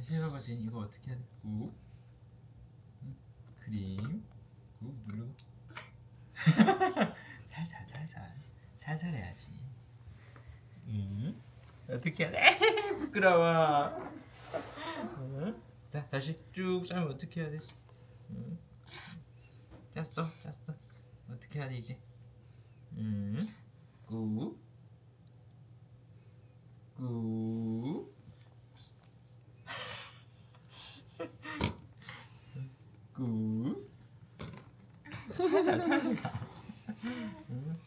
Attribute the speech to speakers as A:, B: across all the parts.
A: 다시 해봐봐 제인 이거 어떻게 해야 돼? 꾹 응, 크림 꾹 누르고 살살 살살 살살 해야지 응 어떻게 해야 돼? 부끄러워 응? 자 다시 쭉 짜면 어떻게 해야 돼? 응? 짰어 짰어 어떻게 해야 돼 이제? 응? 꾹 꾹. 꾹. 살살 살살. 응.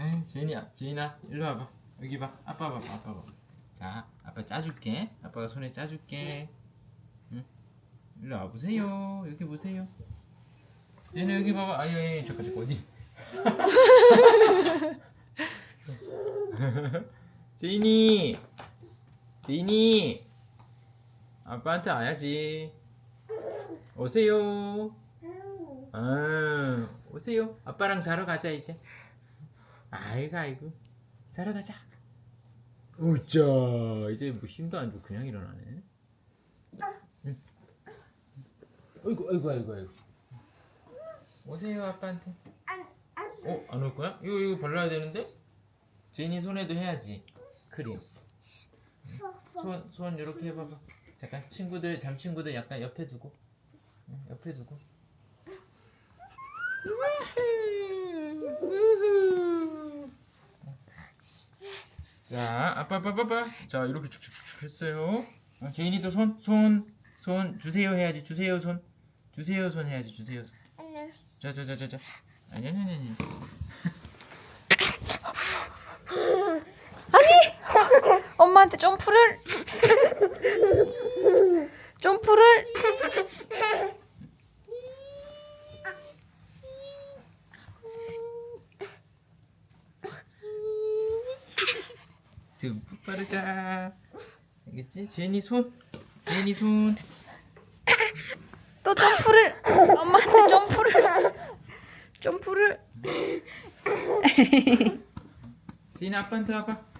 A: 에이, 제인이야, 제인아, 일로 와봐. 여기 봐. 아빠 봐봐, 아빠 봐. 자, 아빠 짜줄게. 아빠가 손에 짜줄게. 응? 일로 와 보세요. 여기 보세요. 제인아 여기 봐봐. 아유, 아유, 잠깐 잠깐 어디? 제인이, 제인이, 아빠한테 와야지. 오세요. 아, 오세요. 아빠랑 자러 가자 이제. 아이고 아이고, 자러 가자. 우짜, 이제 뭐 힘도 안 주고 그냥 일어나네. 응. 아이고 아이고 아이고 아이고. 오세요 아빠한테. 어, 안 올 거야? 이거 이거 발라야 되는데? 제인이 손에도 해야지. 크림. 손, 손 이렇게 해봐봐. 잠깐 친구들 잠 친구들 약간 옆에 두고, 응, 옆에 두고. 자, 아빠, 아빠, 아빠. 자, 이렇게 쭉쭉쭉 했어요. 어, 제인이도 손, 손, 손 주세요 해야지. 주세요 손, 주세요 손 해야지. 주세요 손. 자, 자, 자, 자, 자. 아니, 아니, 아니, 아니.
B: 엄마한테 점프를
A: 듬뿍 바르자. 알겠지? 제인이 손, 제인이 손.
B: 또 점프를 엄마한테 점프를 점프를
A: 제인이 아빠한테 와봐.